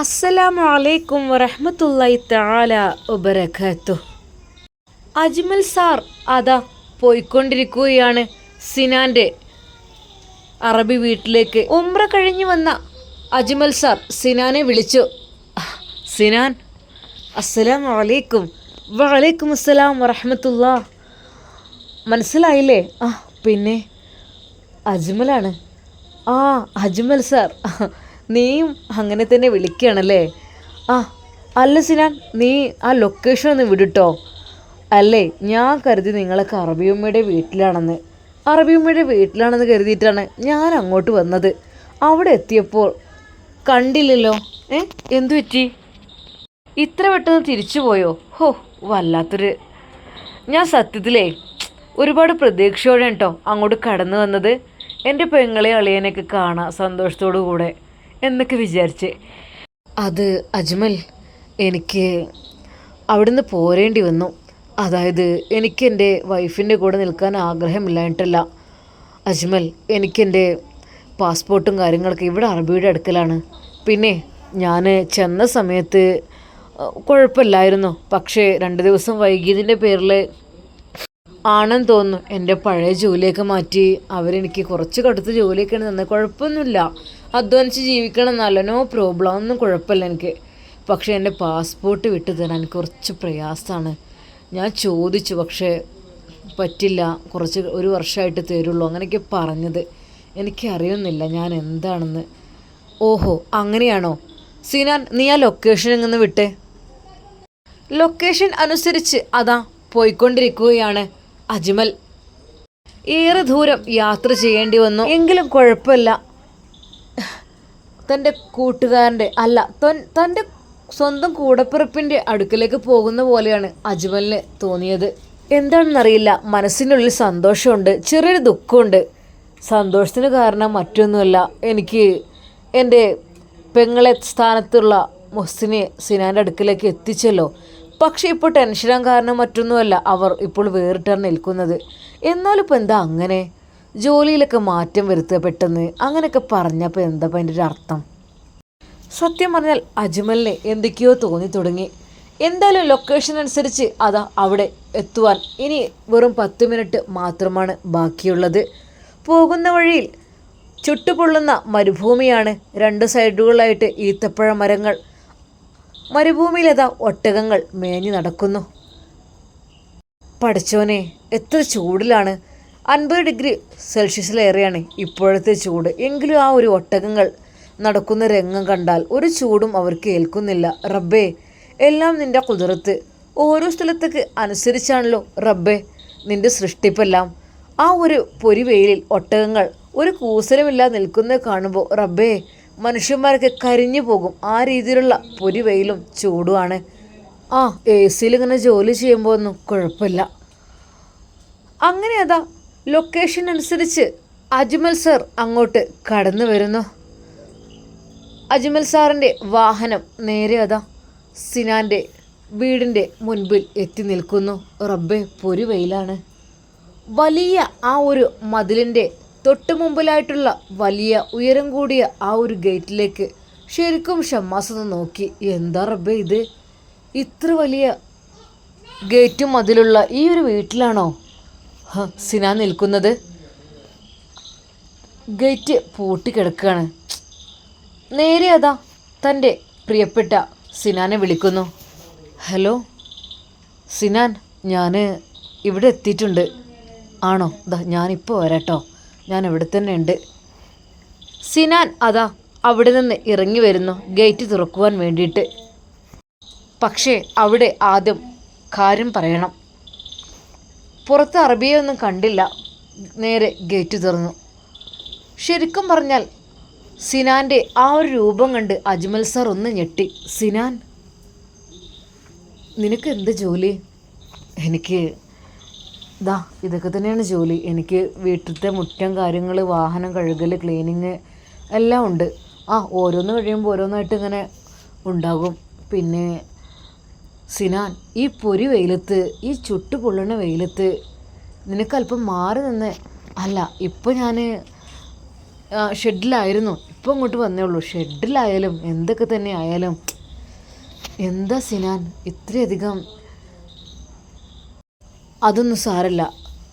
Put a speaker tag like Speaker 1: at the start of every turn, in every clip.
Speaker 1: അസ്സലാമു അലൈക്കും വറഹ്മത്തുള്ളാഹി തആല ഉപരഖത്തു അജ്മൽ സാർ അതാ പോയിക്കൊണ്ടിരിക്കുകയാണ് സിനാന്റെ അറബി വീട്ടിലേക്ക്. ഉമ്ര കഴിഞ്ഞു വന്ന അജ്മൽ സാർ സിനാനെ വിളിച്ചു. സിനാൻ അസ്സലാമു അലൈക്കും. വലൈക്കും അസ്സലാം വറഹമത്തുള്ള മനസ്സിലായില്ലേ? ആ പിന്നെ അജ്മലാണ്. ആ അജ്മൽ സാർ. നീയും അങ്ങനെ തന്നെ വിളിക്കുകയാണല്ലേ? ആ അല്ല സിനാൻ നീ ആ ലൊക്കേഷൻ ഒന്ന് വിടുട്ടോ. അല്ലേ ഞാൻ കരുതി നിങ്ങളൊക്കെ അറബിയമ്മയുടെ വീട്ടിലാണെന്ന്. അറബിയമ്മയുടെ വീട്ടിലാണെന്ന് കരുതിയിട്ടാണ് ഞാൻ അങ്ങോട്ട് വന്നത്. അവിടെ എത്തിയപ്പോൾ കണ്ടില്ലല്ലോ. ഏ എന്തു പറ്റി? ഇത്ര പെട്ടെന്ന് തിരിച്ചു പോയോ? ഹോ വല്ലാത്തൊരു. ഞാൻ സത്യത്തിലേ ഒരുപാട് പ്രതീക്ഷയോടെ കേട്ടോ അങ്ങോട്ട് കടന്നു വന്നത്. എന്റെ പെങ്ങളെ അളിയനെയൊക്കെ കാണാം സന്തോഷത്തോടു കൂടെ എന്നൊക്കെ വിചാരിച്ച്. അത് അജ്മൽ എനിക്ക് അവിടുന്ന് പോരേണ്ടി വന്നു. അതായത് എനിക്ക് എന്റെ വൈഫിന്റെ കൂടെ നിൽക്കാൻ ആഗ്രഹമില്ലായിട്ടല്ല അജ്മൽ എനിക്കെന്റെ പാസ്പോർട്ടും കാര്യങ്ങളൊക്കെ ഇവിടെ അറബിയുടെ അടുക്കലാണ്. പിന്നെ ഞാൻ ചെന്ന സമയത്ത് കുഴപ്പമില്ലായിരുന്നു. പക്ഷേ രണ്ട് ദിവസം വൈകിയതിന്റെ പേരിൽ ആണെന്ന് തോന്നുന്നു. എന്റെ പഴയ ജോലിയൊക്കെ മാറ്റി അവരെനിക്ക് കുറച്ച് കടുത്ത ജോലിയൊക്കെയാണ് തന്നത്. കുഴപ്പമൊന്നുമില്ല. അധ്വാനിച്ച് ജീവിക്കണം എന്നല്ല. നോ പ്രോബ്ലം ഒന്നും കുഴപ്പമില്ല എനിക്ക്. പക്ഷേ എന്റെ പാസ്പോർട്ട് വിട്ടു തരാൻ കുറച്ച് പ്രയാസമാണ്. ഞാൻ ചോദിച്ചു. പക്ഷേ പറ്റില്ല. കുറച്ച് ഒരു വർഷമായിട്ട് തരുള്ളൂ. അങ്ങനെയൊക്കെ പറഞ്ഞത്. എനിക്കറിയുന്നില്ല ഞാൻ എന്താണെന്ന്. ഓഹോ അങ്ങനെയാണോ? സീനാൻ നീ ആ ലൊക്കേഷൻ എങ്ങനെ വിട്ടേ? ലൊക്കേഷൻ അനുസരിച്ച് അതാ പോയിക്കൊണ്ടിരിക്കുകയാണ്. അജ്മൽ. ഏറെ ദൂരം യാത്ര ചെയ്യേണ്ടി വന്നു. എങ്കിലും കുഴപ്പമില്ല. തന്റെ കൂട്ടുകാരന്റെ അല്ല തൻ- തന്റെ സ്വന്തം കൂടപ്പിറപ്പിന്റെ അടുക്കലേക്ക് പോകുന്ന പോലെയാണ് അജ്മലിന് തോന്നിയത്. എന്താണെന്നറിയില്ല. മനസ്സിനുള്ളിൽ സന്തോഷമുണ്ട്. ചെറിയൊരു ദുഃഖമുണ്ട്. സന്തോഷത്തിന് കാരണം മറ്റൊന്നുമല്ല. എനിക്ക് എന്റെ പെങ്ങളെ സ്ഥാനത്തുള്ള മൊസ്സിനെ സിനാന്റെ അടുക്കലേക്ക് എത്തിച്ചല്ലോ. പക്ഷേ ഇപ്പോൾ ടെൻഷനാൻ കാരണം മറ്റൊന്നുമല്ല അവർ ഇപ്പോൾ വേറിട്ടാണ് നിൽക്കുന്നത്. എന്നാലിപ്പോൾ എന്താ അങ്ങനെ? ജോലിയിലൊക്കെ മാറ്റം വരുത്തുക പെട്ടെന്ന്. അങ്ങനെയൊക്കെ പറഞ്ഞപ്പോൾ എന്താ അതിന്റെ ഒരു അർത്ഥം? സത്യം പറഞ്ഞാൽ അജ്മലിനെ എന്തൊക്കെയോ തോന്നി തുടങ്ങി. എന്തായാലും ലൊക്കേഷൻ അനുസരിച്ച് അതാ അവിടെ എത്തുവാൻ ഇനി വെറും പത്ത് മിനിറ്റ് മാത്രമാണ് ബാക്കിയുള്ളത്. പോകുന്ന വഴിയിൽ ചുട്ടുപൊള്ളുന്ന മരുഭൂമിയാണ്. രണ്ട് സൈഡുകളിലായിട്ട് ഈത്തപ്പഴ മരങ്ങൾ. മരുഭൂമിയിലതാ ഒട്ടകങ്ങൾ മേഞ്ഞു നടക്കുന്നു. പഠിച്ചോനെ എത്ര ചൂടിലാണ്. അൻപത് ഡിഗ്രി സെൽഷ്യസിലേറെയാണ് ഇപ്പോഴത്തെ ചൂട്. എങ്കിലും ആ ഒരു ഒട്ടകങ്ങൾ നടക്കുന്ന രംഗം കണ്ടാൽ ഒരു ചൂടും അവർക്ക് ഏൽക്കുന്നില്ല. റബ്ബേ എല്ലാം നിന്റെ കുതിർത്ത് ഓരോ സ്ഥലത്തേക്ക് അനുസരിച്ചാണല്ലോ റബ്ബേ നിന്റെ സൃഷ്ടിപ്പെല്ലാം. ആ ഒരു പൊരിവെയിലിൽ ഒട്ടകങ്ങൾ ഒരു കൂസലുമില്ലാതെ നിൽക്കുന്നത് കാണുമ്പോൾ റബ്ബേ മനുഷ്യന്മാരൊക്കെ കരിഞ്ഞു പോകും. ആ രീതിയിലുള്ള പൊരിവെയിലും ചൂടുമാണ്. ആ എ സിയിൽ ഇങ്ങനെ ജോലി ചെയ്യുമ്പോൾ ഒന്നും കുഴപ്പമില്ല. അങ്ങനെ അതാ ലൊക്കേഷൻ അനുസരിച്ച് അജ്മൽ സർ അങ്ങോട്ട് കടന്നു വരുന്നു. അജ്മൽ സാറിന്റെ വാഹനം നേരെ അതാ സിനാന്റെ വീടിന്റെ മുൻപിൽ എത്തി നിൽക്കുന്നു. റബ്ബെ പൊരി വെയിലാണ് വലിയ ആ ഒരു മതിലിന്റെ തൊട്ട് മുമ്പിലായിട്ടുള്ള വലിയ ഉയരം കൂടിയ ആ ഒരു ഗേറ്റിലേക്ക് ശരിക്കും ഷമ്മാസ് ഒന്ന് നോക്കി. എന്താ റബ്ബെ ഇത്? ഇത്ര വലിയ ഗേറ്റും അതിലുള്ള ഈ ഒരു വീട്ടിലാണോ? സിന നിൽക്കുന്നത്. ഗേറ്റ് പൂട്ടിക്കിടക്കുകയാണ് നേരെ അതാ തന്റെ പ്രിയപ്പെട്ട സിനാനെ വിളിക്കുന്നു. ഹലോ? സിനാൻ ഞാൻ ഇവിടെ എത്തിയിട്ടുണ്ട്. ആണോ? ദാ ഞാനിപ്പോൾ വരാട്ടോ. ഞാൻ ഇവിടെ തന്നെ ഉണ്ട് സിനാൻ അതാ അവിടെ നിന്ന് ഇറങ്ങി വരുന്നു ഗേറ്റ് തുറക്കുവാൻ വേണ്ടിയിട്ട്. പക്ഷേ അവിടെ ആദ്യം കാര്യം പറയണം. പുറത്ത് അറബിയെ ഒന്നും കണ്ടില്ല നേരെ ഗേറ്റ് തുറന്നു. ശരിക്കും പറഞ്ഞാൽ സിനാന്റെ ആ ഒരു രൂപം കണ്ട് അജ്മൽ സാർ ഒന്ന് ഞെട്ടി. സിനാൻ നിനക്ക് എന്ത് ജോലി? എനിക്ക് ദാ ഇതൊക്കെ തന്നെയാണ് ജോലി. എനിക്ക് വീട്ടിലത്തെ മുറ്റം കാര്യങ്ങൾ വാഹനം കഴുകൽ ക്ലീനിങ് എല്ലാം ഉണ്ട്. ആ ഓരോന്ന് കഴിയുമ്പോൾ ഓരോന്നായിട്ട് ഇങ്ങനെ ഉണ്ടാകും. പിന്നെ സിനാൻ ഈ പൊരി വെയിലത്ത് ഈ ചുട്ടു പൊള്ളണ വെയിലത്ത് നിനക്കല്പം മാറി നിന്ന് അല്ല ഇപ്പോൾ ഞാൻ ഷെഡിലായിരുന്നു. ഇപ്പം ഇങ്ങോട്ട് വന്നേ ഉള്ളൂ. ഷെഡിലായാലും എന്തൊക്കെ തന്നെ ആയാലും എന്താ സിനാൻ ഇത്രയധികം അതൊന്നും സാരല്ല.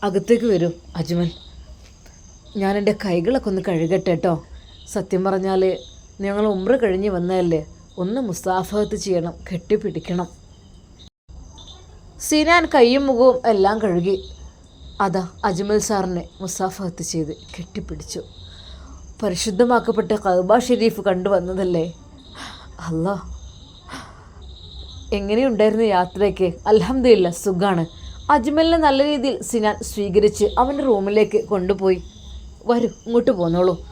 Speaker 1: അകത്തേക്ക് വരൂ അജ്മൽ. ഞാൻ എന്റെ കൈകളൊക്കെ ഒന്ന് കഴുകട്ടെ കേട്ടോ സത്യം പറഞ്ഞാൽ ഞങ്ങൾ ഉമ്ര കഴിഞ്ഞ് വന്നതല്ലേ? ഒന്ന് മുസ്താഫത്ത് ചെയ്യണം കെട്ടിപ്പിടിക്കണം. സിനാൻ കൈയും മുഖവും എല്ലാം കഴുകി. അതാ അജ്മൽ സാറിനെ മുസാഫത്ത് ചെയ്ത് കെട്ടിപ്പിടിച്ചു. പരിശുദ്ധമാക്കപ്പെട്ട കഅബ ഷെരീഫ് കണ്ടുവന്നതല്ലേ അല്ല എങ്ങനെയുണ്ടായിരുന്നു യാത്രയ്ക്ക്? അൽഹംദുലില്ല സുഖാണ്. അജ്മലിനെ നല്ല രീതിയിൽ സിനാൻ സ്വീകരിച്ച് അവന്റെ റൂമിലേക്ക് കൊണ്ടുപോയി. വരൂ ഇങ്ങോട്ട് പോന്നോളൂ.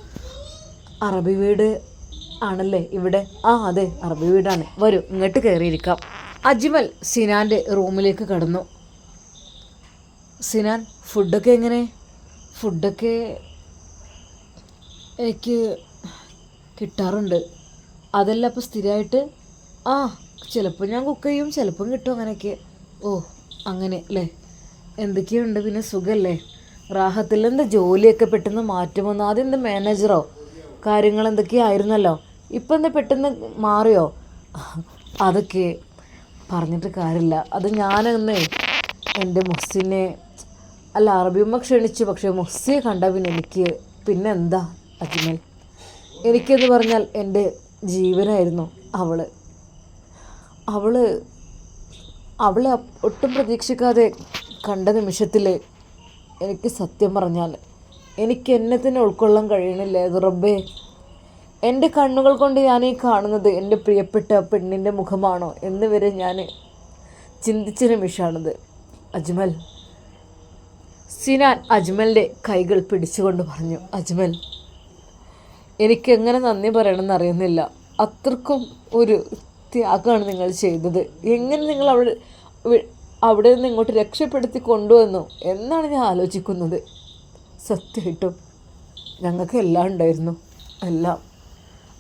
Speaker 1: അറബി വീട് ആണല്ലേ ഇവിടെ? ആ അതെ അറബി വീടാണ്. വരൂ ഇങ്ങോട്ട് കയറിയിരിക്കാം. അജ്മൽ സിനാന്റെ റൂമിലേക്ക് കടന്നു. സിനാൻ ഫുഡൊക്കെ എങ്ങനെ? ഫുഡൊക്കെ എനിക്ക് കിട്ടാറുണ്ട്. അതല്ല അപ്പോൾ സ്ഥിരമായിട്ട് ആ ചിലപ്പോൾ ഞാൻ കുക്ക് ചെയ്യും ചിലപ്പം കിട്ടും അങ്ങനെയൊക്കെ. ഓ അങ്ങനെ അല്ലേ എന്തൊക്കെയുണ്ട്? പിന്നെ സുഖമല്ലേ റാഹത്തിൽ എന്താ? ജോലിയൊക്കെ പെട്ടെന്ന് മാറ്റുമെന്ന്? ആദ്യം എന്താ മാനേജറോ? കാര്യങ്ങൾ എന്തൊക്കെയായിരുന്നല്ലോ? ഇപ്പം എന്താ പെട്ടെന്ന് മാറിയോ? അതൊക്കെ പറഞ്ഞിട്ട് കാര്യമില്ല. അത് ഞാനെന്നേ എന്റെ മുസ്സിനെ അല്ല അറബിയമ്മ ക്ഷണിച്ചു. പക്ഷേ മുസ്സിയെ കണ്ട പിന്നെ എനിക്ക് പിന്നെ എന്താ അജ്മൽ. എനിക്കെന്ന് പറഞ്ഞാൽ എന്റെ ജീവനായിരുന്നു അവൾ. അവൾ അവളെ ഒട്ടും പ്രതീക്ഷിക്കാതെ കണ്ട നിമിഷത്തിൽ എനിക്ക് സത്യം പറഞ്ഞാൽ എനിക്ക് എന്നെ തന്നെ ഉൾക്കൊള്ളാൻ കഴിയണില്ല റബ്ബേ. എന്റെ കണ്ണുകൾ കൊണ്ട് ഞാൻ ഈ കാണുന്നത് എന്റെ പ്രിയപ്പെട്ട പെണ്ണിന്റെ മുഖമാണോ എന്ന് വരെ ഞാൻ ചിന്തിച്ച നിമിഷമാണിത്. അജ്മൽ. സിനാൻ അജ്മലിന്റെ കൈകൾ പിടിച്ചുകൊണ്ട് പറഞ്ഞു അജ്മൽ എനിക്കെങ്ങനെ നന്ദി പറയണമെന്ന് അറിയുന്നില്ല. അത്രക്കും ഒരു ത്യാഗമാണ് നിങ്ങൾ ചെയ്തത്. എങ്ങനെ നിങ്ങൾ അവിടെ അവിടെ നിന്ന് ഇങ്ങോട്ട് രക്ഷപ്പെടുത്തി കൊണ്ടുവന്നു എന്നാണ് ഞാൻ ആലോചിക്കുന്നത്. സത്യമായിട്ടും ഞങ്ങൾക്ക് എല്ലാം ഉണ്ടായിരുന്നു. എല്ലാം.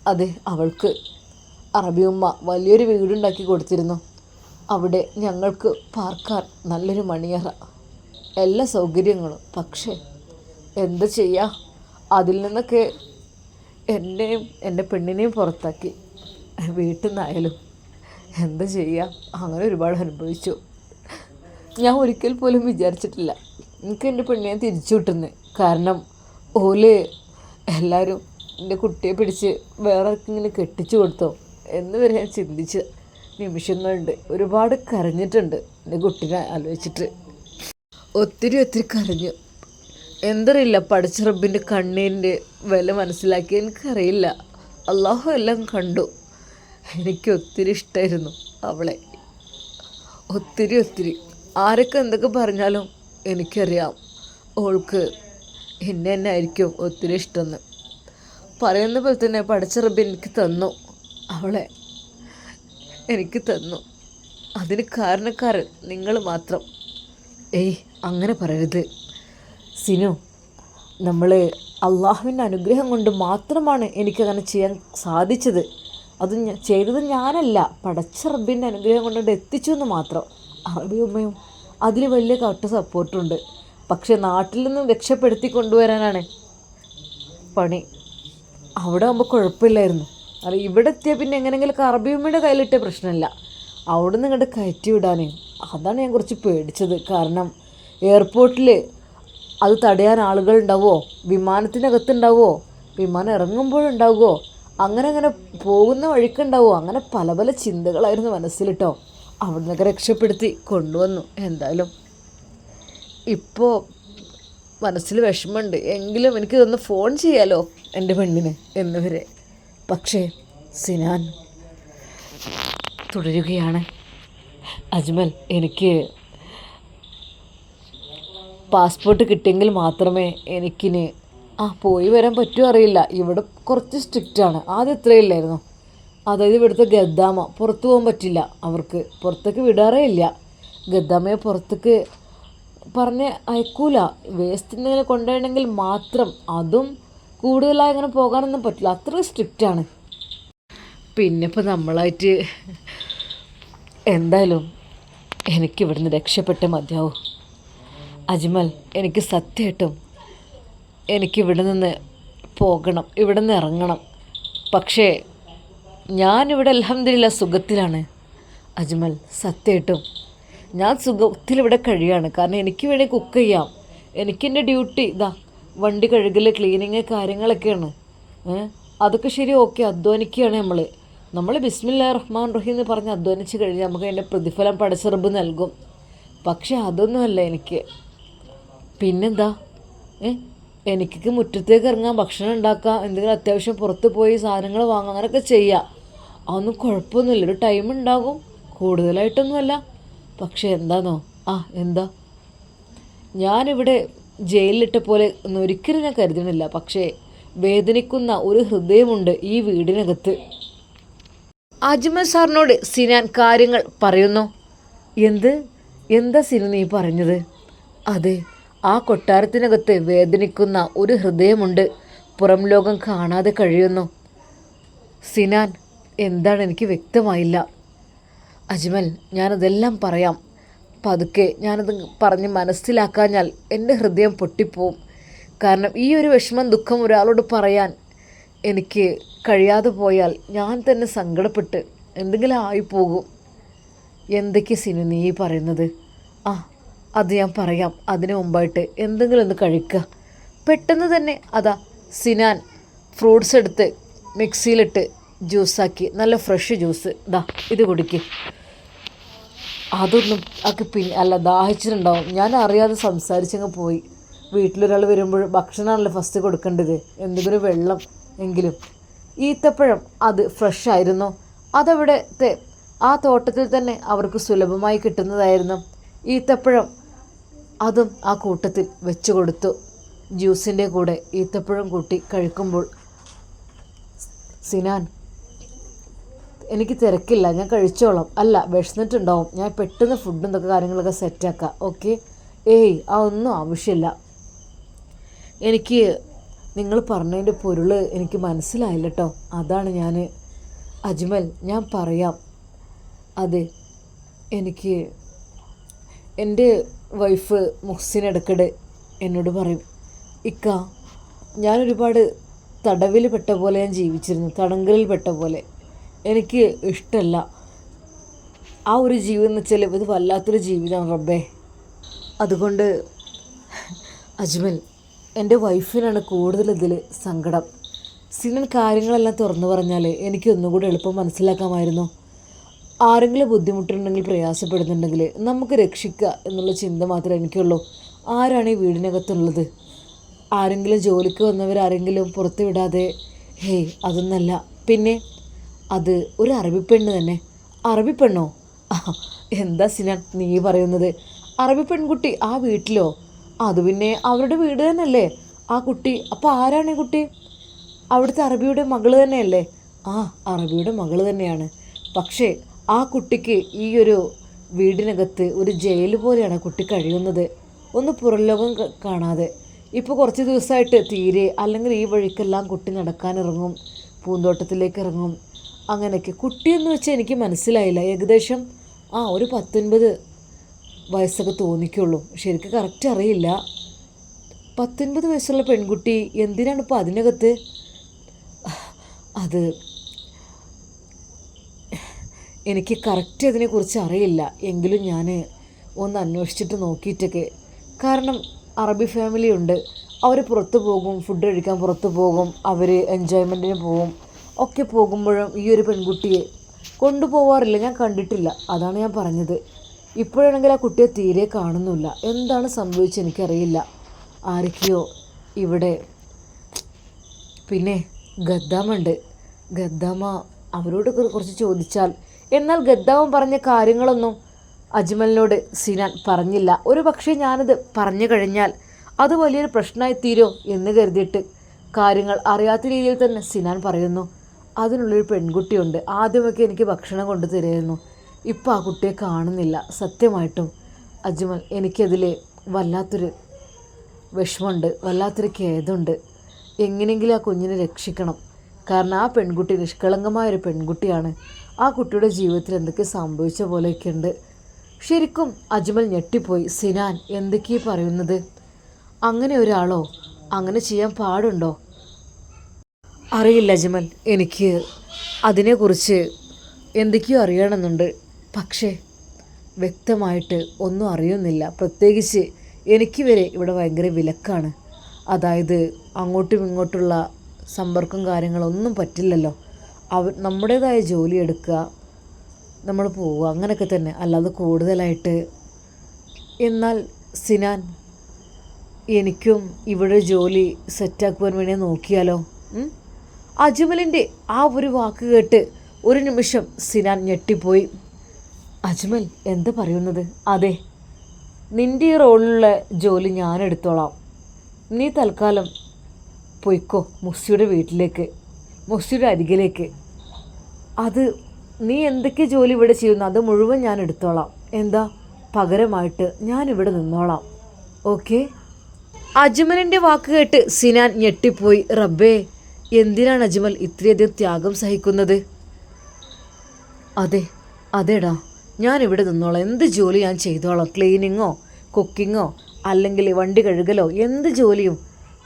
Speaker 1: അതെ അവൾക്ക് അറബി ഉമ്മ വലിയൊരു വീടുണ്ടാക്കി കൊടുത്തിരുന്നു. അവിടെ ഞങ്ങൾക്ക് പാർക്കാൻ നല്ലൊരു മണിയറ എല്ലാ സൗകര്യങ്ങളും. പക്ഷേ എന്ത് ചെയ്യുക അതിൽ നിന്നൊക്കെ എന്നെയും എന്റെ പെണ്ണിനെയും പുറത്താക്കി. വീട്ടിൽ നിന്നായാലും എന്താ ചെയ്യാം? അങ്ങനെ ഒരുപാട് അനുഭവിച്ചു. ഞാൻ ഒരിക്കൽ പോലും വിചാരിച്ചിട്ടില്ല എനിക്ക് എന്റെ പെണ്ണിനെ തിരിച്ചു കിട്ടുന്നത് കാരണം ഓൽ എല്ലാവരും എന്റെ കുട്ടിയെ പിടിച്ച് വേറെ ഇങ്ങനെ കെട്ടിച്ചു കൊടുത്തോ എന്ന് വരെ ഞാൻ ചിന്തിച്ച നിമിഷങ്ങളുണ്ട്. ഒരുപാട് കരഞ്ഞിട്ടുണ്ട് എന്റെ കുട്ടീനെ ആലോചിച്ചിട്ട്. ഒത്തിരി ഒത്തിരി കരഞ്ഞു. എന്തറിയില്ല പഠിച്ച റബ്ബിന്റെ കണ്ണീരിന്റെ വില മനസ്സിലാക്കി എനിക്കറിയില്ല. അള്ളാഹു എല്ലാം കണ്ടു. എനിക്ക് ഒത്തിരി ഇഷ്ടമായിരുന്നു അവളെ. ഒത്തിരി ഒത്തിരി. ആരൊക്കെ എന്തൊക്കെ പറഞ്ഞാലും എനിക്കറിയാം. ഓൾക്ക് എന്നെ തന്നെ ആയിരിക്കും ഒത്തിരി ഇഷ്ടമെന്ന്. പറയുന്ന പോലെ തന്നെ പഠിച്ച റബ്ബ് എനിക്ക് തന്നു. അവളെ എനിക്ക് തന്നു. അതിന് കാരണക്കാരൻ നിങ്ങൾ മാത്രം. ഏയ് അങ്ങനെ പറയരുത്. സിനു നമ്മൾ അള്ളാഹുവിന്റെ അനുഗ്രഹം കൊണ്ട് മാത്രമാണ് എനിക്കങ്ങനെ ചെയ്യാൻ സാധിച്ചത്. അത് ചെയ്തത് ഞാനല്ല. പടച്ച റബ്ബിന്റെ അനുഗ്രഹം കൊണ്ടുകൊണ്ട് എത്തിച്ചു എന്ന് മാത്രം. അറബി ഉമ്മയും അതിൽ വലിയ കട്ട് സപ്പോർട്ടുണ്ട്. പക്ഷെ നാട്ടിൽ നിന്നും രക്ഷപ്പെടുത്തി കൊണ്ടുവരാനാണ് പണി. അവിടെ ആകുമ്പോൾ കുഴപ്പമില്ലായിരുന്നു. അത് ഇവിടെ എത്തിയാൽ പിന്നെ എങ്ങനെയെങ്കിലും അറബിയമ്മയുടെ കയ്യിലിട്ട പ്രശ്നമില്ല. അവിടെ നിന്ന് ഇങ്ങോട്ട് കയറ്റി വിടാനേ. അതാണ് ഞാൻ കുറച്ച് പേടിച്ചത്. കാരണം എയർപോർട്ടിൽ അത് തടയാൻ ആളുകൾ ഉണ്ടാവുമോ വിമാനത്തിനകത്തുണ്ടാവുമോ വിമാനം ഇറങ്ങുമ്പോഴുണ്ടാവുമോ അങ്ങനെ അങ്ങനെ പോകുന്ന വഴിക്കുണ്ടാവുമോ അങ്ങനെ പല പല ചിന്തകളായിരുന്നു മനസ്സിലിട്ടോ. അവിടെ നിന്നൊക്കെ രക്ഷപ്പെടുത്തി കൊണ്ടുവന്നു എന്തായാലും. ഇപ്പോൾ മനസ്സിൽ വിഷമമുണ്ട്. എങ്കിലും എനിക്ക് ഇതൊന്ന് ഫോൺ ചെയ്യാലോ എന്റെ പെണ്ണിന് എന്നിവരെ. പക്ഷേ സിനാൻ തുടരുകയാണ്. അജ്മൽ എനിക്ക് പാസ്പോർട്ട് കിട്ടിയെങ്കിൽ മാത്രമേ എനിക്കിനി ആ പോയി വരാൻ പറ്റുമോ അറിയില്ല. ഇവിടെ കുറച്ച് സ്ട്രിക്റ്റാണ് ആദ്യം ഇത്രയില്ലായിരുന്നു അതായത് ഇവിടുത്തെ ഗദ്ദാമ പുറത്തു പോകാൻ പറ്റില്ല. അവർക്ക് പുറത്തേക്ക് വിടാറേ ഇല്ല. ഗദ്ദാമയെ പുറത്തേക്ക് പറഞ്ഞ് അയക്കൂല. വേസ്റ്റ് എന്തെങ്കിലും കൊണ്ടുപോയണമെങ്കിൽ മാത്രം അതും കൂടുതലായി അങ്ങനെ പോകാനൊന്നും പറ്റില്ല. അത്ര സ്ട്രിക്റ്റാണ് പിന്നെ ഇപ്പോൾ നമ്മളായിട്ട് എന്തായാലും എനിക്ക് ഇവിടുന്ന് രക്ഷപ്പെട്ടേ മതിയാവും. അജ്മൽ എനിക്ക് സത്യമായിട്ടും എനിക്കിവിടെ നിന്ന് പോകണം ഇവിടെ നിന്ന് ഇറങ്ങണം. പക്ഷേ ഞാനിവിടെ അലഹമില്ല സുഖത്തിലാണ്. അജ്മൽ സത്യമായിട്ടും ഞാൻ സുഖത്തിലിവിടെ കഴിയാണ്. കാരണം എനിക്ക് വേണേൽ കുക്ക് ചെയ്യാം. എനിക്കെന്റെ ഡ്യൂട്ടി ഇതാ വണ്ടി കഴുകൽ ക്ലീനിങ് കാര്യങ്ങളൊക്കെയാണ്. അതൊക്കെ ശരി ഓക്കെ അധ്വാനിക്കുകയാണ് നമ്മൾ നമ്മൾ ബിസ്മില്ല റഹ്മാൻ റഹീം എന്ന് പറഞ്ഞ് അധ്വാനിച്ച് കഴിഞ്ഞാൽ നമുക്ക് അതിന്റെ പ്രതിഫലം പടച്ചെറുമ്പ് നൽകും. പക്ഷെ അതൊന്നുമല്ല എനിക്ക്. പിന്നെന്താ? ഏ എനിക്ക് മുറ്റത്തേക്ക് ഇറങ്ങാം ഭക്ഷണം ഉണ്ടാക്കാം എന്തെങ്കിലും അത്യാവശ്യം പുറത്ത് പോയി സാധനങ്ങൾ വാങ്ങാം അങ്ങനെയൊക്കെ ചെയ്യാം. അതൊന്നും കുഴപ്പമൊന്നുമില്ല. ഒരു ടൈം ഉണ്ടാകും. കൂടുതലായിട്ടൊന്നുമല്ല. പക്ഷെ എന്താണോ ആ എന്താ? ഞാനിവിടെ ജയിലിലിട്ട പോലെ ഒന്നും ഒരിക്കലും ഞാൻ കരുതണില്ല പക്ഷേ വേദനിക്കുന്ന ഒരു ഹൃദയമുണ്ട് ഈ വീടിനകത്ത്. അജ്മൽ സാറിനോട് സിനാൻ കാര്യങ്ങൾ പറയുന്നു? എന്ത്? എന്താ സിനു നീ പറഞ്ഞത്? അതെ ആ കൊട്ടാരത്തിനകത്ത് വേദനിക്കുന്ന ഒരു ഹൃദയമുണ്ട്. പുറം ലോകം കാണാതെ കഴിയുന്നു. സിനാൻ എന്താണ് എനിക്ക് വ്യക്തമായില്ല. അജ്മൽ ഞാനതെല്ലാം പറയാം. പതുക്കെ ഞാനത് പറഞ്ഞ് മനസ്സിലാക്കാഞ്ഞാൽ എന്റെ ഹൃദയം പൊട്ടിപ്പോവും. കാരണം ഈ ഒരു വിഷമം ദുഃഖം ഒരാളോട് പറയാൻ എനിക്ക് കഴിയാതെ പോയാൽ ഞാൻ തന്നെ സങ്കടപ്പെട്ട് എന്തെങ്കിലും ആയിപ്പോകും. എന്തൊക്കെ സിനു നീ പറയുന്നത്? അത് ഞാൻ പറയാം. അതിനു മുമ്പായിട്ട് എന്തെങ്കിലും ഒന്ന് കഴിക്കുക. പെട്ടെന്ന് തന്നെ അതാ സിനാൻ ഫ്രൂട്ട്സ് എടുത്ത് മിക്സിയിലിട്ട് ജ്യൂസാക്കി. നല്ല ഫ്രഷ് ജ്യൂസ്. ദാ ഇത് കുടിക്ക്. അതൊന്നും ഒക്കെ പിന്നെ അല്ല ദാഹിച്ചിട്ടുണ്ടാവും. ഞാൻ അറിയാതെ സംസാരിച്ചങ്ങ് പോയി. വീട്ടിലൊരാൾ വരുമ്പോൾ ഭക്ഷണമാണല്ലോ ഫസ്റ്റ് കൊടുക്കേണ്ടത്. എന്തെങ്കിലും വെള്ളം എങ്കിലും. ഈത്തപ്പഴം അത് ഫ്രഷ് ആയിരുന്നു. അതവിടുത്തെ ആ തോട്ടത്തിൽ തന്നെ അവർക്ക് സുലഭമായി കിട്ടുന്നതായിരുന്നു. ഈത്തപ്പഴം അതും ആ കൂട്ടത്തിൽ വെച്ചു കൊടുത്തു. ജ്യൂസിന്റെ കൂടെ ഈത്തപ്പഴം കൂട്ടി കഴിക്കുമ്പോൾ സിനാൻ എനിക്ക് തിരക്കില്ല ഞാൻ കഴിച്ചോളാം. അല്ല വിഷന്നിട്ടുണ്ടാവും ഞാൻ പെട്ടെന്ന് ഫുഡും ഇതൊക്കെ കാര്യങ്ങളൊക്കെ സെറ്റാക്കാം ഓക്കെ ഏയ് ആ ഒന്നും ആവശ്യമില്ല. എനിക്ക് നിങ്ങൾ പറഞ്ഞതിന്റെ പൊരുൾ എനിക്ക് മനസ്സിലായില്ല കേട്ടോ അതാണ് ഞാൻ അജ്മൽ ഞാൻ പറയാം. അതെ എനിക്ക് എന്റെ വൈഫ് മുഹ്സിൻ ഇടയ്ക്കിടെ എന്നോട് പറയും ഇക്ക ഞാൻ ഒരുപാട് തടവിൽ പെട്ട പോലെ ഞാൻ ജീവിച്ചിരുന്നു തടങ്കലിൽ പെട്ട പോലെ. എനിക്ക് ഇഷ്ടമല്ല ആ ഒരു ജീവിതം എന്ന് വെച്ചാൽ ഇത് വല്ലാത്തൊരു ജീവിതമാണ് റബ്ബേ. അതുകൊണ്ട് അജ്മൽ എന്റെ വൈഫിനാണ് കൂടുതൽ ഇതിൽ സങ്കടം. സിനൻ കാര്യങ്ങളെല്ലാം തുറന്നു പറഞ്ഞാൽ എനിക്ക് ഒന്നുകൂടി എളുപ്പം മനസ്സിലാക്കാമായിരുന്നു. ആരെങ്കിലും ബുദ്ധിമുട്ടുണ്ടെങ്കിൽ പ്രയാസപ്പെടുന്നുണ്ടെങ്കിൽ നമുക്ക് രക്ഷിക്കുക എന്നുള്ള ചിന്ത മാത്രമേ എനിക്കുള്ളൂ. ആരാണ് ഈ വീടിനകത്തുള്ളത്? ആരെങ്കിലും ജോലിക്ക് വന്നവരാരെങ്കിലും പുറത്തു വിടാതെ ഹേയ് അതൊന്നല്ല. പിന്നെ അത് ഒരു അറബി പെണ്ണ് തന്നെ. അറബി പെണ്ണോ? എന്താ സിനാൻ നീ പറയുന്നത്? അറബി പെൺകുട്ടി ആ വീട്ടിലോ? അത് പിന്നെ അവരുടെ വീട് തന്നെയല്ലേ? ആ കുട്ടി അപ്പോൾ ആരാണ് ഈ കുട്ടി? അവിടുത്തെ അറബിയുടെ മകൾ തന്നെയല്ലേ? ആ അറബിയുടെ മകൾ തന്നെയാണ്. പക്ഷേ ആ കുട്ടിക്ക് ഈ ഒരു വീടിനകത്ത് ഒരു ജയിൽ പോലെയാണ് കുട്ടി കഴിയുന്നത്. ഒന്ന് പുറലോകം കാണാതെ. ഇപ്പോൾ കുറച്ച് ദിവസമായിട്ട് തീരെ അല്ലെങ്കിൽ ഈ വഴിക്കെല്ലാം കുട്ടി നടക്കാനിറങ്ങും പൂന്തോട്ടത്തിലേക്ക് ഇറങ്ങും അങ്ങനെയൊക്കെ. കുട്ടിയെന്ന് വെച്ചാൽ എനിക്ക് മനസ്സിലായില്ല. ഏകദേശം ആ ഒരു പത്തൊൻപത് വയസ്സൊക്കെ തോന്നിക്കുള്ളൂ. ശരിക്കും കറക്റ്റ് അറിയില്ല. പത്തൊൻപത് വയസ്സുള്ള പെൺകുട്ടി എന്തിനാണ് ഇപ്പോൾ അതിനകത്ത്? അത് എനിക്ക് കറക്റ്റ് ഇതിനെക്കുറിച്ച് അറിയില്ല. എങ്കിലും ഞാൻ ഒന്ന് അന്വേഷിച്ചിട്ട് നോക്കിയിട്ടൊക്കെ. കാരണം അറബി ഫാമിലി ഉണ്ട്. അവർ പുറത്ത് പോകും ഫുഡ് കഴിക്കാൻ പുറത്ത് പോകും അവർ എൻജോയ്മെന്റിന് പോകും ഒക്കെ പോകുമ്പോഴും ഈ ഒരു പെൺകുട്ടിയെ കൊണ്ടുപോവാറില്ല. ഞാൻ കണ്ടിട്ടില്ല. അതാണ് ഞാൻ പറഞ്ഞത്. ഇപ്പോഴാണെങ്കിൽ ആ കുട്ടിയെ തീരെ കാണുന്നില്ല. എന്താണ് സംഭവിച്ചത് എനിക്കറിയില്ല. ആരൊക്കെയോ ഇവിടെ പിന്നെ ഗദ്ദാമുണ്ട്. ഗദ്ദാമ അവരോട് കുറച്ച് ചോദിച്ചാൽ എന്നാൽ ഗദ്ദാവൻ പറഞ്ഞ കാര്യങ്ങളൊന്നും അജ്മലിനോട് സിനാൻ പറഞ്ഞില്ല. ഒരു പക്ഷേ ഞാനത് പറഞ്ഞു കഴിഞ്ഞാൽ അത് വലിയൊരു പ്രശ്നമായി തീരോ എന്ന് കരുതിയിട്ട് കാര്യങ്ങൾ അറിയാത്ത രീതിയിൽ തന്നെ സിനാൻ പറയുന്നു. അതിനുള്ളൊരു പെൺകുട്ടിയുണ്ട്. ആദ്യമൊക്കെ എനിക്ക് ഭക്ഷണം കൊണ്ടു തരുമായിരുന്നു. ഇപ്പോൾ ആ കുട്ടിയെ കാണുന്നില്ല. സത്യമായിട്ടും അജ്മൽ എനിക്കതിൽ വല്ലാത്തൊരു വിഷമമുണ്ട്. വല്ലാത്തൊരു ഖേദമുണ്ട്. എങ്ങനെയെങ്കിലും ആ കുഞ്ഞിനെ രക്ഷിക്കണം. കാരണം ആ പെൺകുട്ടി നിഷ്കളങ്കമായ ഒരു പെൺകുട്ടിയാണ്. ആ കുട്ടിയുടെ ജീവിതത്തിൽ എന്തൊക്കെ സംഭവിച്ച പോലെയൊക്കെ ഉണ്ട്. ശരിക്കും അജ്മൽ ഞെട്ടിപ്പോയി. സിനാൻ എന്തൊക്കെയാ പറയുന്നത്? അങ്ങനെ ഒരാളോ? അങ്ങനെ ചെയ്യാൻ പാടുണ്ടോ? അറിയില്ല അജ്മൽ. എനിക്ക് അതിനെക്കുറിച്ച് എന്തൊക്കെയോ അറിയണമെന്നുണ്ട്. പക്ഷേ വ്യക്തമായിട്ട് ഒന്നും അറിയുന്നില്ല. പ്രത്യേകിച്ച് എനിക്ക് വരെ ഇവിടെ ഭയങ്കര വിലക്കാണ്. അതായത് അങ്ങോട്ടും ഇങ്ങോട്ടുള്ള സമ്പർക്കം കാര്യങ്ങളൊന്നും പറ്റില്ലല്ലോ. അവ നമ്മുടേതായ ജോലി എടുക്കുക നമ്മൾ പോവുക അങ്ങനെയൊക്കെ തന്നെ. അല്ലാതെ കൂടുതലായിട്ട് എന്നാൽ സിനാൻ എനിക്കും ഇവിടെ ജോലി സെറ്റാക്കുവാൻ വേണ്ടി നോക്കിയാലോ? അജ്മലിന്റെ ആ ഒരു വാക്ക് കേട്ട് ഒരു നിമിഷം സിനാൻ ഞെട്ടിപ്പോയി. അജ്മൽ എന്താ പറയുന്നത്? അതെ നിന്റെ ഈ റോളിലുള്ള ജോലി ഞാൻ എടുത്തോളാം. നീ തൽക്കാലം പൊയ്ക്കോ മുസ്സിയുടെ വീട്ടിലേക്ക്. മുസ്സിയുടെ അരികിലേക്ക്. അത് നീ എന്തൊക്കെ ജോലി ഇവിടെ ചെയ്യുന്നു? അത് മുഴുവൻ ഞാൻ എടുത്തോളാം. എന്താ? പകരമായിട്ട് ഞാൻ ഇവിടെ നിന്നോളാം. ഓക്കെ? അജ്മലിന്റെ വാക്ക് കേട്ട് സിനാൻ ഞെട്ടിപ്പോയി. റബ്ബേ എന്തിനാണ് അജ്മൽ ഇത്രയധികം ത്യാഗം സഹിക്കുന്നത്? അതെ അതെടാ. ഞാൻ ഇവിടെ നിന്നോളാം. എന്ത് ജോലി ഞാൻ ചെയ്തോളാം? ക്ലീനിങ്ങോ കുക്കിങ്ങോ അല്ലെങ്കിൽ വണ്ടി കഴുകലോ? എന്ത് ജോലിയും?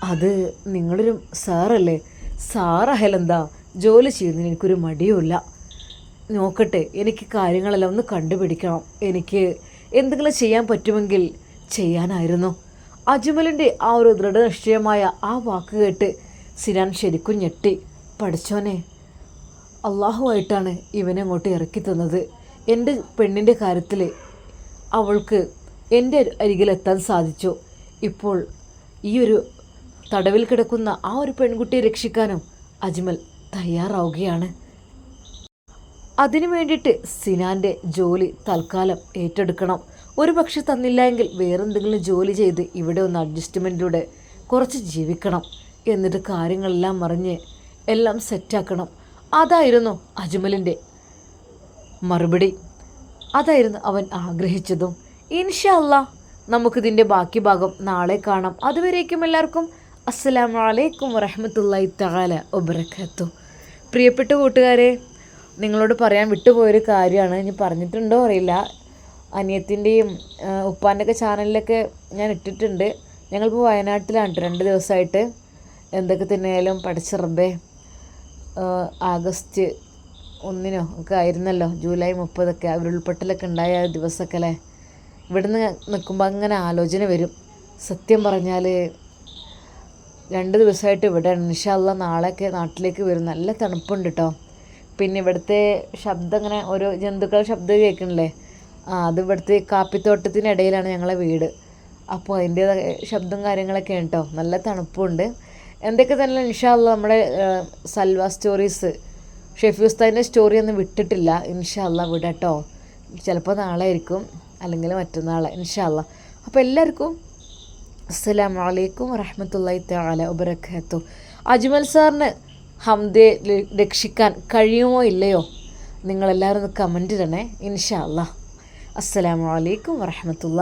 Speaker 1: അത് നിങ്ങളൊരു സാറല്ലേ. സാറായാലെന്താ ജോലി ചെയ്യുന്നതിന് എനിക്കൊരു മടിയുമില്ല. നോക്കട്ടെ എനിക്ക് കാര്യങ്ങളെല്ലാം ഒന്ന് കണ്ടുപിടിക്കണം. എനിക്ക് എന്തെങ്കിലും ചെയ്യാൻ പറ്റുമെങ്കിൽ ചെയ്യാനായിരുന്നു. അജ്മലിന്റെ ആ ഒരു ദൃഢനിശ്ചയമായ ആ വാക്ക് കേട്ട് സിനാൻ ശരിക്കും ഞെട്ടി. പഠിച്ചോനെ അള്ളാഹുവായിട്ടാണ് ഇവനെ അങ്ങോട്ട് ഇറക്കി തന്നത്. എന്റെ പെണ്ണിന്റെ കാര്യത്തിൽ അവൾക്ക് എന്റെ അരികിലെത്താൻ സാധിച്ചു. ഇപ്പോൾ ഈ ഒരു തടവിൽ കിടക്കുന്ന ആ ഒരു പെൺകുട്ടിയെ രക്ഷിക്കാനും അജ്മൽ തയ്യാറാവുകയാണ്. അതിനു വേണ്ടിയിട്ട് സിനാന്റെ ജോലി തൽക്കാലം ഏറ്റെടുക്കണം. ഒരു പക്ഷെ തന്നില്ല എങ്കിൽ വേറെന്തെങ്കിലും ജോലി ചെയ്ത് ഇവിടെ ഒന്ന് അഡ്ജസ്റ്റ്മെന്റിലൂടെ കുറച്ച് ജീവിക്കണം എന്നിട്ട് കാര്യങ്ങളെല്ലാം മറിഞ്ഞ് എല്ലാം സെറ്റാക്കണം. അതായിരുന്നു അജ്മലിന്റെ മറുപടി. അതായിരുന്നു അവൻ ആഗ്രഹിച്ചതും. ഇൻഷല്ല നമുക്കിതിന്റെ ബാക്കി ഭാഗം നാളെ കാണാം. അതുവരേക്കും എല്ലാവർക്കും അസ്സലാമു അലൈക്കും വറഹമത്തല്ലായി തആല വബറകാത്തു. പ്രിയപ്പെട്ട കൂട്ടുകാരെ നിങ്ങളോട് പറയാൻ വിട്ടുപോയൊരു കാര്യമാണ്. ഇനി പറഞ്ഞിട്ടുണ്ടോ അറിയില്ല. അനിയത്തിന്റെയും ഉപ്പാന്റെ ഒക്കെ ചാനലിലൊക്കെ ഞാൻ ഇട്ടിട്ടുണ്ട്. ഞങ്ങളിപ്പോൾ വയനാട്ടിലാണ് ട്ടോ രണ്ട് ദിവസമായിട്ട്. എന്തൊക്കെ തന്നെയായാലും പഠിച്ച ആഗസ്റ്റ് ഒന്നിനോ ഒക്കെ ആയിരുന്നല്ലോ. ജൂലൈ മുപ്പതൊക്കെ അവർ ഉൾപ്പെട്ടലൊക്കെ ഉണ്ടായ ദിവസമൊക്കെ അല്ലേ? ഇവിടുന്ന് നിൽക്കുമ്പോൾ അങ്ങനെ ആലോചന വരും. സത്യം പറഞ്ഞാൽ രണ്ട് ദിവസമായിട്ട് ഇവിടെ ഇൻഷാല്ല നാളെയൊക്കെ നാട്ടിലേക്ക് വരും. നല്ല തണുപ്പുണ്ട് കേട്ടോ പിന്നെ ഇവിടുത്തെ ശബ്ദം ഇങ്ങനെ ഓരോ ജന്തുക്കളുടെ ശബ്ദം കേൾക്കണില്ലേ? ആ അത് ഇവിടുത്തെ കാപ്പിത്തോട്ടത്തിനിടയിലാണ് ഞങ്ങളെ വീട്. അപ്പോൾ അതിന്റെ ശബ്ദം കാര്യങ്ങളൊക്കെ കേട്ടോ നല്ല തണുപ്പുണ്ട്. എന്തൊക്കെ തന്നെ ഇൻഷാല്ല നമ്മുടെ സൽവ സ്റ്റോറീസ്. ഷെഫി ഉസ്താദിന്റെ സ്റ്റോറി ഒന്നും വിട്ടിട്ടില്ല. ഇൻഷാല്ല വിടട്ടോ. ചിലപ്പോൾ നാളെ ആയിരിക്കും. അല്ലെങ്കിൽ മറ്റന്നാളെ. ഇൻഷാല്ല അപ്പോൾ എല്ലാവർക്കും അസ്സലാമു അലൈക്കും വറഹമത്തല്ലാഹി തആല വബറകാതുഹു അജ്മൽ സാറിന് ഹംദയെ രക്ഷിക്കാൻ കഴിയുമോ ഇല്ലയോ? നിങ്ങളെല്ലാവരും ഒന്ന് കമന്റ് ഇടണേ ഇൻഷാ അല്ലാ അസ്സലാമു അലൈക്കും വറഹമത്തുള്ള